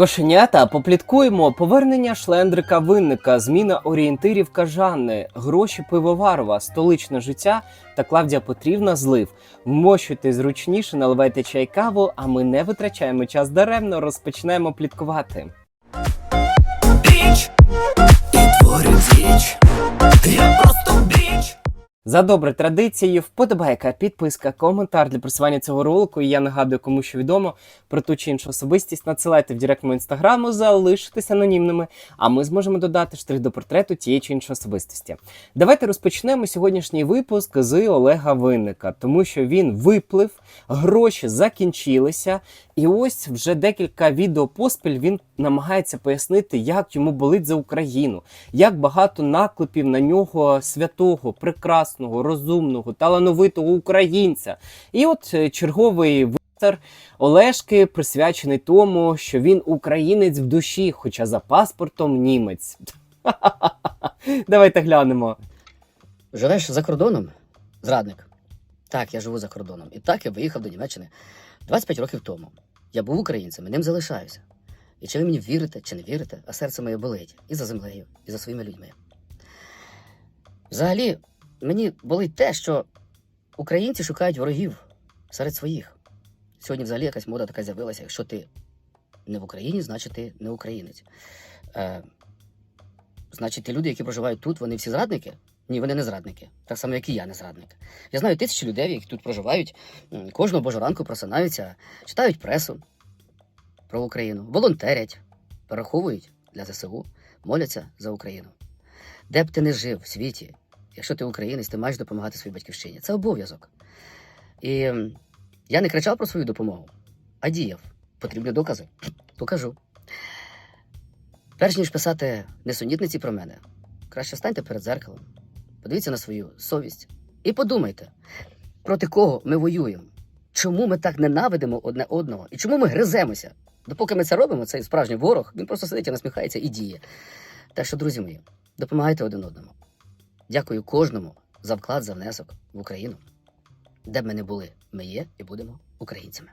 Кошенята, попліткуємо повернення Шлендрика Винника, зміна орієнтирів Кажани, гроші Пивоварова, столичне життя та Клавдія Петрівна злив. Вмощуйте зручніше, наливайте чай каву, а ми не витрачаємо час даремно, розпочнемо пліткувати. Творить річ. Я просто. За доброю традицією, вподобайка, підписка, коментар для просування цього ролику. І я нагадую, кому що відомо про ту чи іншу особистість. Надсилайте в директ мого інстаграму, залишитесь анонімними, а ми зможемо додати штрих до портрету тієї чи іншої особистості. Давайте розпочнемо сьогоднішній випуск з Олега Винника, тому що він виплив, гроші закінчилися, і ось вже декілька відео поспіль він намагається пояснити, як йому болить за Україну, як багато наклепів на нього святого, прекрасного, розумного, талановитого українця. І от е, черговий вистер Олешки присвячений тому, що він українець в душі, хоча за паспортом німець. Давайте глянемо. Живеш за кордоном? Зрадник. Так, я живу за кордоном. І так я виїхав до Німеччини 25 років тому. Я був українцем і ним залишаюся. І чи ви мені вірите, чи не вірите, а серце моє болить і за землею, і за своїми людьми. Взагалі, мені болить те, що українці шукають ворогів серед своїх. Сьогодні взагалі якась мода така з'явилася. Якщо ти не в Україні, значить ти не українець. Е, значить, ті люди, які проживають тут, вони всі зрадники? Ні, вони не зрадники. Так само, як і я не зрадник. Я знаю тисячі людей, які тут проживають, кожного божого ранку просинаються, читають пресу про Україну, волонтерять, перераховують для ЗСУ, моляться за Україну. Де б ти не жив в світі, якщо ти українець, ти маєш допомагати своїй батьківщині. Це обов'язок. І я не кричав про свою допомогу, а діяв. Потрібні докази. Покажу. Перш ніж писати несунітниці про мене, краще станьте перед зеркалом, подивіться на свою совість і подумайте, проти кого ми воюємо, чому ми так ненавидимо одне одного і чому ми гриземося. Допоки ми це робимо, цей справжній ворог, він просто сидить і насміхається і діє. Так що, друзі мої, допомагайте один одному. Дякую кожному за вклад, за внесок в Україну. Де б ми не були, ми є і будемо українцями.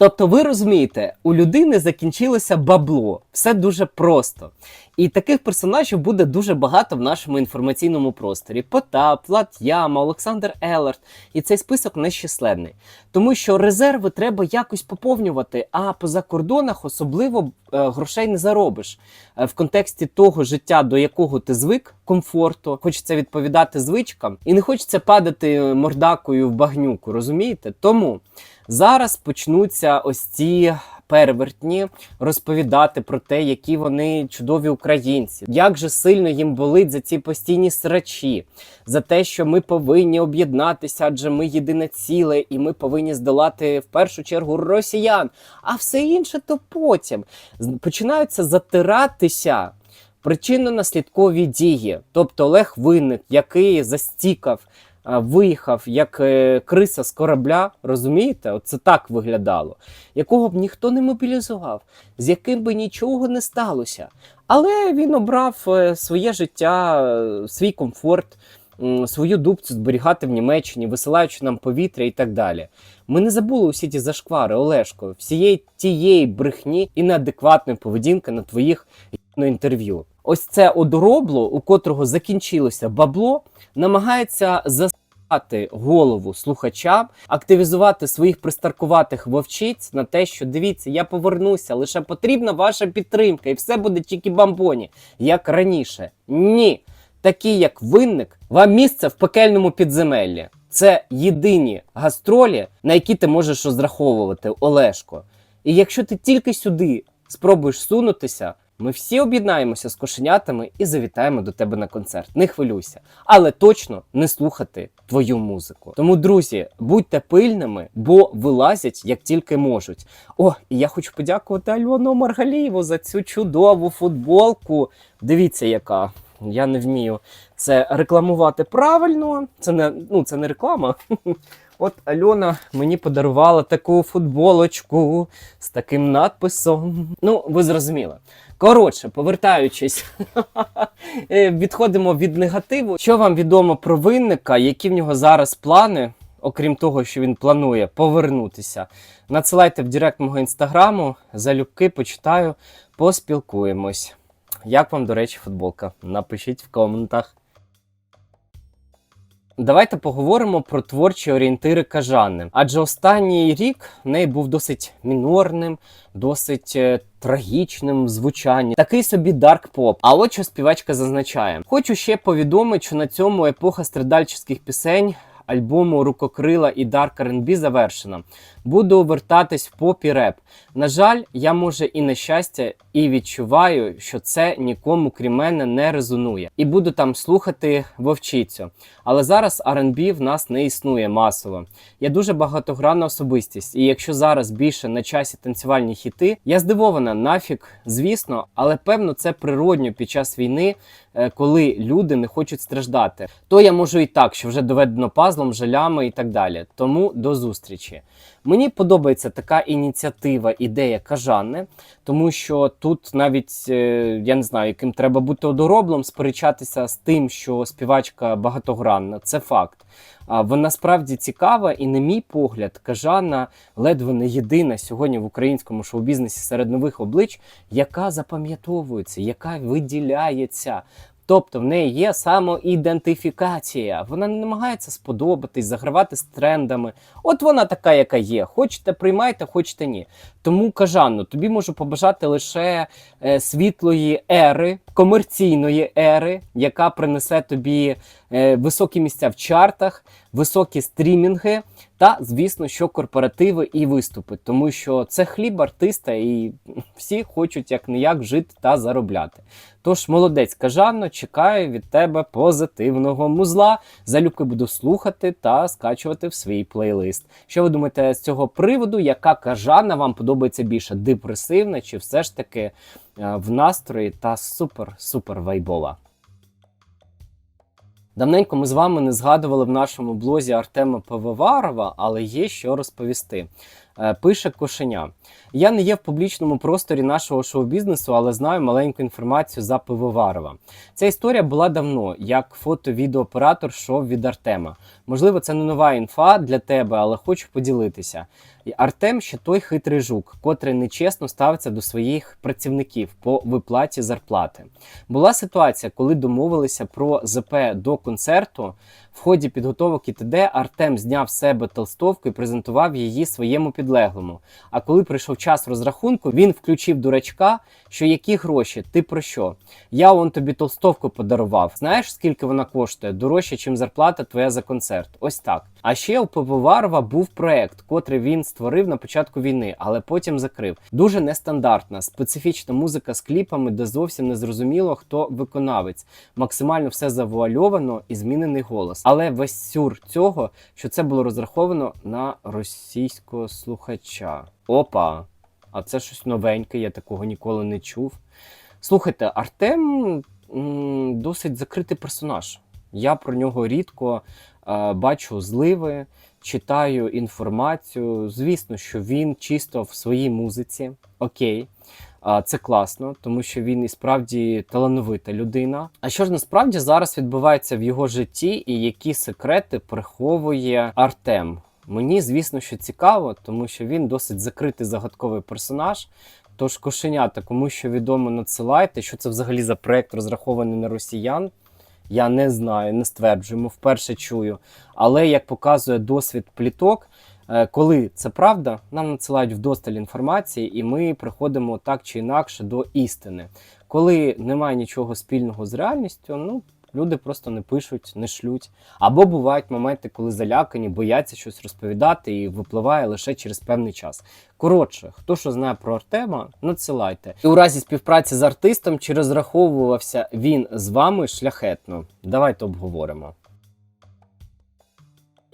Тобто, ви розумієте, у людини закінчилося бабло, все дуже просто. І таких персонажів буде дуже багато в нашому інформаційному просторі: Потап, Влад Яма, Олександр Елерт. І цей список нещисленний. Тому що резерви треба якось поповнювати, а по закордонах особливо е, грошей не заробиш. Е, в контексті того життя, до якого ти звик, комфорту, хочеться відповідати звичкам, і не хочеться падати мордакою в багнюку, розумієте? Тому зараз почнуться ось ці перевертні розповідати про те, які вони чудові українці, як же сильно їм болить за ці постійні срачі, за те, що ми повинні об'єднатися, адже ми єдине ціле, і ми повинні здолати в першу чергу росіян. А все інше то потім починаються затиратися. Причинно-наслідкові дії, тобто Олег Винник, який застікав, виїхав як е, криса з корабля, розумієте? Оце так виглядало, якого б ніхто не мобілізував, з яким би нічого не сталося. Але він обрав е, своє життя, е, свій комфорт, свою дубцю зберігати в Німеччині, висилаючи нам повітря і так далі. Ми не забули усі ті зашквари, Олешко, всієї тієї брехні і неадекватної поведінки на твоїх інтерв'ю. Ось це одоробло, у котрого закінчилося бабло, намагається засати голову слухачам, активізувати своїх пристаркуватих вовчиць на те, що дивіться, я повернуся, лише потрібна ваша підтримка, і все буде тільки бамбоні, як раніше. Ні. Такі, як винник, вам місце в пекельному підземеллі. Це єдині гастролі, на які ти можеш розраховувати, Олешко. І якщо ти тільки сюди спробуєш сунутися, ми всі об'єднаємося з кошенятами і завітаємо до тебе на концерт. Не хвилюйся, але точно не слухати твою музику. Тому, друзі, будьте пильними, бо вилазять як тільки можуть. О, і я хочу подякувати Альону Маргалієву за цю чудову футболку. Дивіться, яка. Я не вмію це рекламувати правильно. Це не, ну, це не реклама. От Альона мені подарувала таку футболочку з таким надписом. Ну, ви зрозуміли. Коротше, повертаючись, е, відходимо від негативу. Що вам відомо про винника, які в нього зараз плани? окрім того, що він планує повернутися, надсилайте в директ мого інстаграму, залюбки почитаю, поспілкуємось. Як вам, до речі, футболка? Напишіть в коментах. Давайте поговоримо про творчі орієнтири Кажани. Адже останній рік в неї був досить мінорним, досить е, трагічним звучанням. Такий собі дарк поп. А от що співачка зазначає: хочу ще повідомити, що на цьому епоха страдальчих пісень. Альбому Рукокрила і Dark R&B завершена. Буду вертатись в поп і реп. На жаль, я може і на щастя, і відчуваю, що це нікому крім мене не резонує. І буду там слухати вовчицю. Але зараз R&B в нас не існує масово. Я дуже багатогранна особистість, і якщо зараз більше на часі танцювальні хіти, я здивована нафіг, звісно, але певно це природньо під час війни, е, коли люди не хочуть страждати. То я можу і так, що вже доведено пазлом, жалями і так далі. Тому до зустрічі. Мені подобається така ініціатива, ідея Кажани, тому що тут навіть е, я не знаю, яким треба бути одороблом, сперечатися з тим, що співачка багатогранна. Це факт. А вона справді цікава, і, на мій погляд, Кажана ледве не єдина сьогодні в українському шоу-бізнесі серед нових облич, яка запам'ятовується, яка виділяється. Тобто в неї є самоідентифікація. Вона не намагається сподобатись, загравати з трендами. От вона така, яка є. Хочете, приймайте, хочете ні. Тому кажану, тобі можу побажати лише е, світлої ери, комерційної ери, яка принесе тобі е, високі місця в чартах, високі стрімінги та, звісно, що корпоративи і виступи, тому що це хліб артиста, і всі хочуть як не як жити та заробляти. Тож, молодець, кажано, чекаю від тебе позитивного музла. Залюбки буду слухати та скачувати в свій плейлист. Що ви думаєте з цього приводу? Яка кажана вам подобається більше? Депресивна чи все ж таки е, в настрої та супер-супер вайбова? Давненько ми з вами не згадували в нашому блозі Артема Пивоварова, але є що розповісти. Е, Пише кошеня. Я не є в публічному просторі нашого шоу-бізнесу, але знаю маленьку інформацію за Пивоварова. Ця історія була давно, як фото-відеооператор йшов від Артема. Можливо, це не нова інфа для тебе, але хочу поділитися. Артем ще той хитрий жук, котрий нечесно ставиться до своїх працівників по виплаті зарплати. Була ситуація, коли домовилися про ЗП до концерту. В ході підготовок і т.д. Артем зняв з себе толстовку і презентував її своєму підлеглому. А коли прийшов час розрахунку, він включив дурачка, що які гроші, ти про що? Я он тобі толстовку подарував. Знаєш, скільки вона коштує? Дорожче, чим зарплата твоя за концерт. Ось так. А ще у Пивоварова був проект, котрий він створив на початку війни, але потім закрив. Дуже нестандартна, специфічна музика з кліпами, де зовсім не зрозуміло, хто виконавець. Максимально все завуальовано і змінений голос. Але весь сюр цього, що це було розраховано на російського слухача. Опа! А це щось новеньке, я такого ніколи не чув. Слухайте, Артем досить закритий персонаж. Я про нього рідко е, бачу зливи, читаю інформацію. Звісно, що він чисто в своїй музиці. Окей. А, Це класно, тому що він і справді талановита людина. А що ж насправді зараз відбувається в його житті, і які секрети приховує Артем? Мені, звісно, що цікаво, тому що він досить закритий загадковий персонаж. Тож кошенята, кому що відомо, надсилайте, що це взагалі за проект розрахований на росіян. Я не знаю, не стверджуємо, вперше чую. Але як показує досвід пліток, е, коли це правда, нам надсилають вдосталь інформації, і ми приходимо так чи інакше до істини. Коли немає нічого спільного з реальністю, ну люди просто не пишуть, не шлють. Або бувають моменти, коли залякані, бояться щось розповідати і випливає лише через певний час. Коротше, хто що знає про Артема, надсилайте. І у разі співпраці з артистом, чи розраховувався він з вами шляхетно? Давайте обговоримо.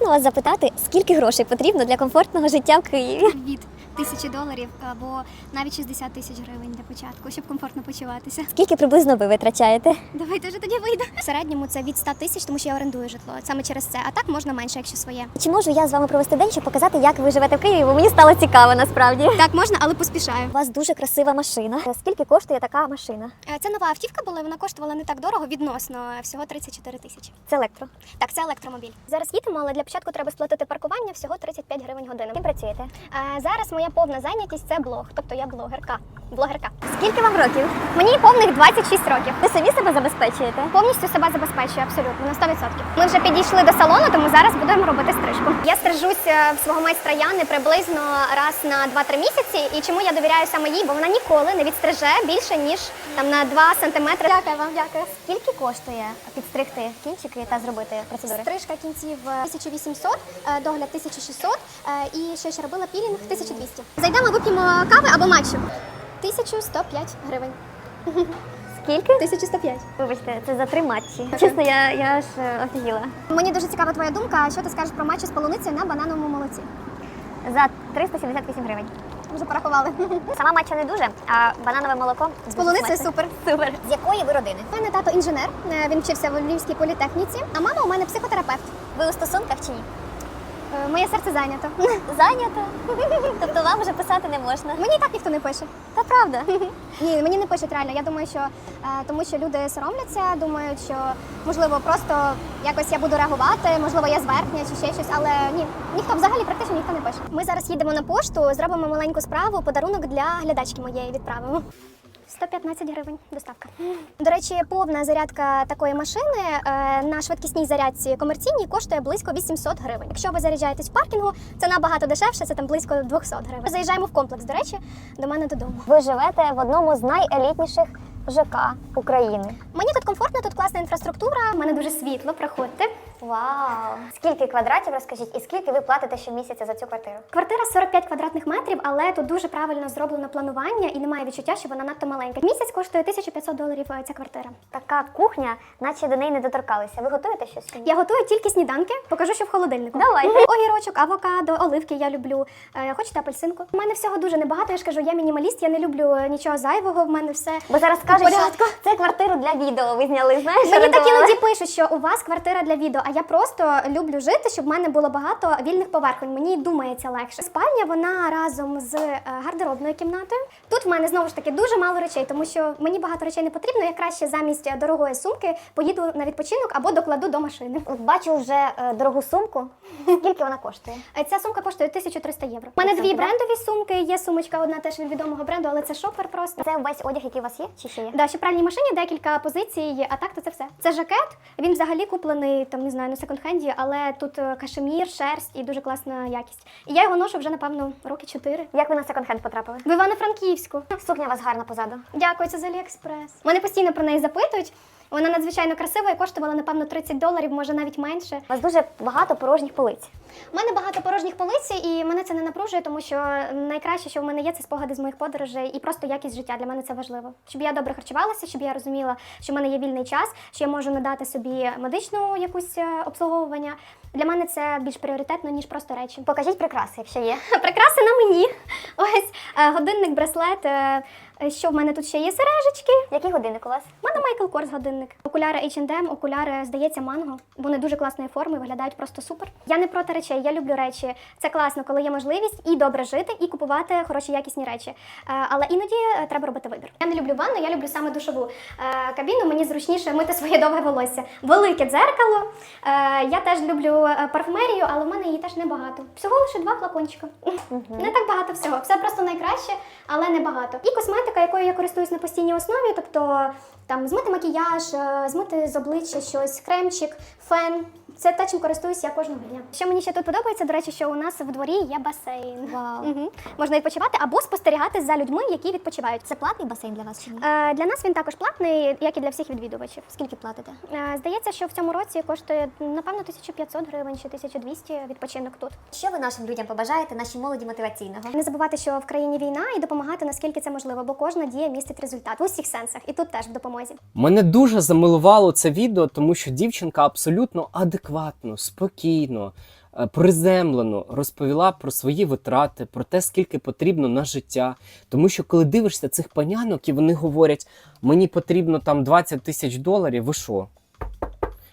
Можна вас запитати, скільки грошей потрібно для комфортного життя в Києві? Привіт. Тисячі доларів або навіть 60 тисяч гривень для початку, щоб комфортно почуватися. Скільки приблизно ви витрачаєте? Давайте вже тоді вийде. В середньому це від 100 тисяч, тому що я орендую житло. Саме через це. А так можна менше, якщо своє. Чи можу я з вами провести день, щоб показати, як ви живете в Києві? Бо мені стало цікаво насправді. Так можна, але поспішаю. У вас дуже красива машина. Скільки коштує така машина? Е, Це нова автівка була, вона коштувала не так дорого відносно всього 34 тисячі. Це електро. Так, це електромобіль. Зараз їдемо, але для початку треба сплатити паркування всього 35 гривень годину. Ким працюєте? Е, Зараз моя повна зайнятість це блог, тобто я блогерка. Блогерка. Скільки вам років? Мені повних 26 років. Ви самі себе забезпечуєте? Повністю себе забезпечую абсолютно на 100%. Ми вже підійшли до салону, тому зараз будемо робити стрижку. Я стрижусь е, в свого майстра Яни приблизно раз на 2-3 місяці. І чому я довіряю саме їй, бо вона ніколи не відстриже більше ніж там на 2 сантиметри. Дякую вам, дякую. Скільки коштує підстригти кінчики та зробити процедури? Стрижка кінців е, 1800, е, догляд 1600 е, і що ще робила пілінг 1200. Зайдемо, вип'ємо кави або матчу. 1105 гривень. Скільки? 1105. Вибачте, це за три матчі. Чесно, я, я аж е, офігіла. Мені дуже цікава твоя думка. Що ти скажеш про матчі з полуницею на банановому молоці? За 378 гривень. Вже порахували. Сама матча не дуже, а бананове молоко З полуницею супер. Супер. З якої ви родини? У мене тато інженер, е, він вчився в Львівській політехніці, а мама у мене психотерапевт. Ви у стосунках чи ні? Е, Моє серце зайнято. Зайнято. Тобто вам вже писати не можна. Мені так ніхто не пише. Та правда. Ні, мені не пишуть реально. Я думаю, що е, тому що люди соромляться, думають, що можливо просто якось я буду реагувати, можливо, я зверхня чи ще щось, але ні, ніхто взагалі практично ніхто не пише. Ми зараз їдемо на пошту, зробимо маленьку справу, подарунок для глядачки моєї відправимо. 115 гривень доставка. До речі, повна зарядка такої машини е, на швидкісній зарядці комерційній коштує близько 800 гривень. Якщо ви заряджаєтесь в паркінгу, це набагато дешевше, це там близько 200 гривень. Заїжджаємо в комплекс, до речі, до мене додому. Ви живете в одному з найелітніших ЖК України. Мені тут комфортно, тут класна інфраструктура. У мене дуже світло, проходьте. Вау! Скільки квадратів розкажіть, і скільки ви платите щомісяця за цю квартиру? Квартира 45 квадратних метрів, але тут дуже правильно зроблено планування і немає відчуття, що вона надто маленька. Місяць коштує 1500 доларів е, ця квартира. Така кухня, наче до неї не доторкалися. Ви готуєте щось? Я готую тільки сніданки, покажу, що в холодильнику. Давайте. Огірочок, авокадо, оливки я люблю. Е, Хочете апельсинку? У мене всього дуже небагато. Я ж кажу, я мінімаліст, я не люблю е, нічого зайвого. В мене все. Бо зараз кажуть, що це квартиру для відео. Ви зняли, знаєш? Мені так іноді пишуть, що у вас квартира для відео, а я просто люблю жити, щоб в мене було багато вільних поверхонь. Мені думається легше. Спальня вона разом з е, гардеробною кімнатою. Тут в мене знову ж таки дуже мало речей, тому що мені багато речей не потрібно. Я краще замість дорогої сумки поїду на відпочинок або докладу до машини. Бачу вже е, дорогу сумку. Скільки вона коштує? Е, Ця сумка коштує 1300 євро. У мене дві брендові сумки. Є сумочка, одна теж від відомого бренду, але це шопер просто. Це весь одяг, який у вас є, чи ще є? Да, ще пральній машині декілька позицій, а так то це все. Це жакет. Він взагалі куплений там, не знаю, на секонд-хенді, але тут е, кашемір, шерсть і дуже класна якість. І я його ношу вже напевно роки чотири. Як ви на секонд-хенд потрапили? В Івано-Франківську. Сукня у вас гарна позаду. Дякую, це з Аліекспрес. Мене постійно про неї запитують. Вона надзвичайно красива і коштувала, напевно, 30 доларів, може навіть менше. У вас дуже багато порожніх полиць. У мене багато порожніх полиць, і мене це не напружує, тому що найкраще, що в мене є, це спогади з моїх подорожей і просто якість життя. Для мене це важливо. Щоб я добре харчувалася, щоб я розуміла, що в мене є вільний час, що я можу надати собі медичну якусь е, обслуговування. Для мене це більш пріоритетно, ніж просто речі. Покажіть прикраси, якщо є. Прикраси на мені. Ось е, годинник, браслет. Е, Що в мене тут ще є? Сережечки. Який годинник у вас? У мене Майкл Корс годинник. Окуляри H&M, окуляри, здається, манго. Вони дуже класної форми, виглядають просто супер. Я не проти речей, я люблю речі. Це класно, коли є можливість і добре жити, і купувати хороші якісні речі. Е, Але іноді е, треба робити вибір. Я не люблю ванну, я люблю саме душову кабіну. Мені зручніше мити своє довге волосся. Велике дзеркало. Я теж люблю парфумерію, але в мене її теж небагато. Всього лише два флакончика. Не так багато всього. Все просто найкраще, але не багато. І косметика, якою я користуюсь на постійній основі, тобто там змити макіяж, е, змити з обличчя щось, кремчик, фен. Це те, чим користуюсь я кожного дня. Що мені ще тут подобається, до речі, що у нас в дворі є басейн. Вау. Мгм. Можна відпочивати або спостерігати за людьми, які відпочивають. Це платний басейн для вас чи ні? Е, Для нас він також платний, як і для всіх відвідувачів. Скільки платите? Е, Здається, що в цьому році коштує напевно 1500 гривень чи 1200 відпочинок тут. Що ви нашим людям побажаєте, нашій молоді мотиваційного? Не забувати, що в країні війна і допомагати наскільки це можливо, бо кожна дія містить результат в усіх сенсах, і тут теж в допомозі. Мене дуже замилувало це відео, тому що дівчинка абсолютно адекватно, спокійно е, приземлено розповіла про свої витрати, про те, скільки потрібно на життя. Тому що коли дивишся цих панянок, і вони говорять, мені потрібно там 20 тисяч доларів, ви що?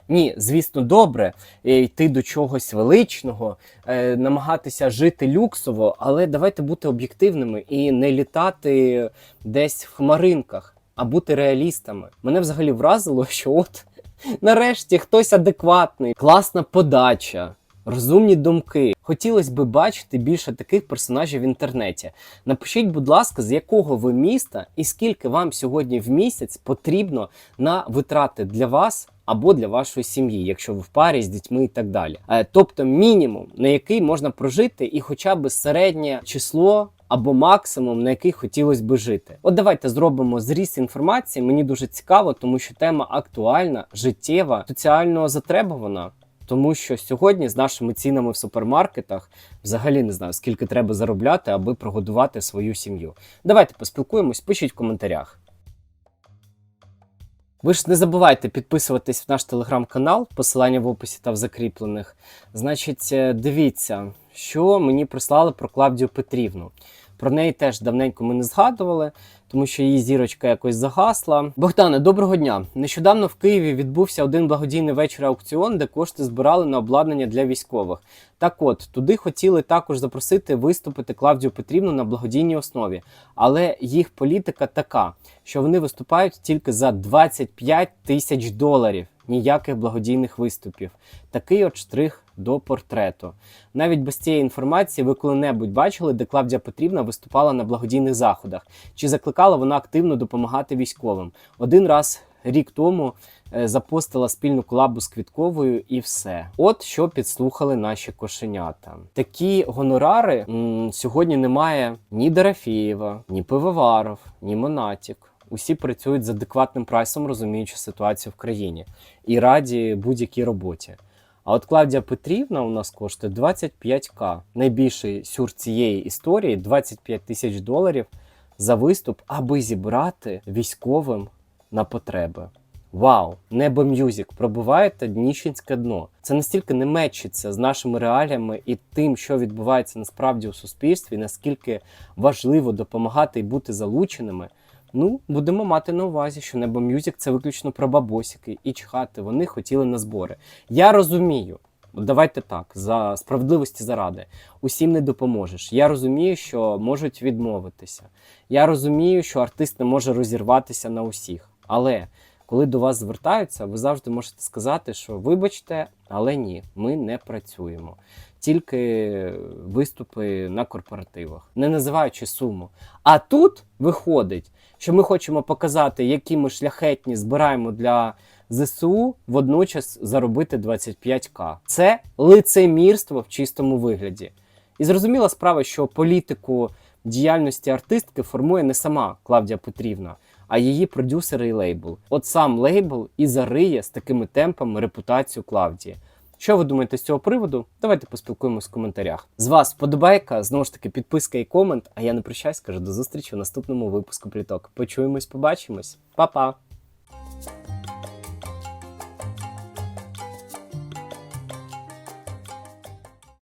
Ні, звісно, добре е, йти до чогось величного, е, намагатися жити люксово, але давайте бути об'єктивними і не літати десь в хмаринках, а бути реалістами. Мене взагалі вразило, що от нарешті хтось адекватний, класна подача. Розумні думки. Хотілося би бачити більше таких персонажів в інтернеті. Напишіть, будь ласка, з якого ви міста і скільки вам сьогодні в місяць потрібно на витрати для вас або для вашої сім'ї, якщо ви в парі з дітьми і так далі. Е, Тобто мінімум, на який можна прожити, і хоча б середнє число. Або максимум, на який хотілося би жити. От давайте зробимо зріз інформації. Мені дуже цікаво, тому що тема актуальна, життєва, соціально затребувана. Тому що сьогодні з нашими цінами в супермаркетах взагалі не знаю, скільки треба заробляти, аби прогодувати свою сім'ю. Давайте поспілкуємось, пишіть в коментарях. Ви ж не забувайте підписуватись в наш телеграм-канал, посилання в описі та в закріплених. Значить, е, дивіться, що мені прислали про Клавдію Петрівну. Про неї теж давненько ми не згадували, тому що її зірочка якось загасла. Богдане, доброго дня! Нещодавно в Києві відбувся один благодійний вечір аукціон, де кошти збирали на обладнання для військових. Так от, туди хотіли також запросити виступити Клавдію Петрівну на благодійній основі. Але їх політика така, що вони виступають тільки за 25 тисяч доларів. Ніяких благодійних виступів. Такий от штрих до портрету. Навіть без цієї інформації ви коли-небудь бачили, де Клавдія Петрівна виступала на благодійних заходах, чи закликала вона активно допомагати військовим. Один раз рік тому е, запостила спільну колабу з Квітковою і все. От що підслухали наші кошенята. Такі гонорари м, сьогодні немає ні Дорофєєва, ні Пивоваров, ні Монатік. Усі працюють з адекватним прайсом, розуміючи ситуацію в країні і раді будь-якій роботі. А от Клавдія Петрівна у нас коштує 25к. Найбільший сюр цієї історії 25 тисяч доларів за виступ, аби зібрати військовим на потреби. Вау! Небо М'юзік пробиваєте дніщенське дно. Це настільки не мечиться з нашими реаліями і тим, що відбувається насправді у суспільстві, наскільки важливо допомагати і бути залученими. Ну, будемо мати на увазі, що Небо Мюзик це виключно про бабосики і чхати. Вони хотіли на збори. Я розумію. Давайте так, за справедливості заради. Усім не допоможеш. Я розумію, що можуть відмовитися. Я розумію, що артист не може розірватися на усіх. Але коли до вас звертаються, ви завжди можете сказати, що вибачте, але ні, ми не працюємо. Тільки виступи на корпоративах, не називаючи суму. А тут виходить, що ми хочемо показати, які ми шляхетні збираємо для ЗСУ, водночас заробити 25к. Це лицемірство в чистому вигляді. І зрозуміла справа, що політику діяльності артистки формує не сама Клавдія Петрівна, а її продюсери і лейбл. От сам лейбл і зариє з такими темпами репутацію Клавдії. Що ви думаєте з цього приводу? Давайте поспілкуємось в коментарях. З вас вподобайка, знову ж таки, підписка і комент. А я не прощаюсь, кажу до зустрічі у наступному випуску пліток. Почуємось, побачимось. Па-па!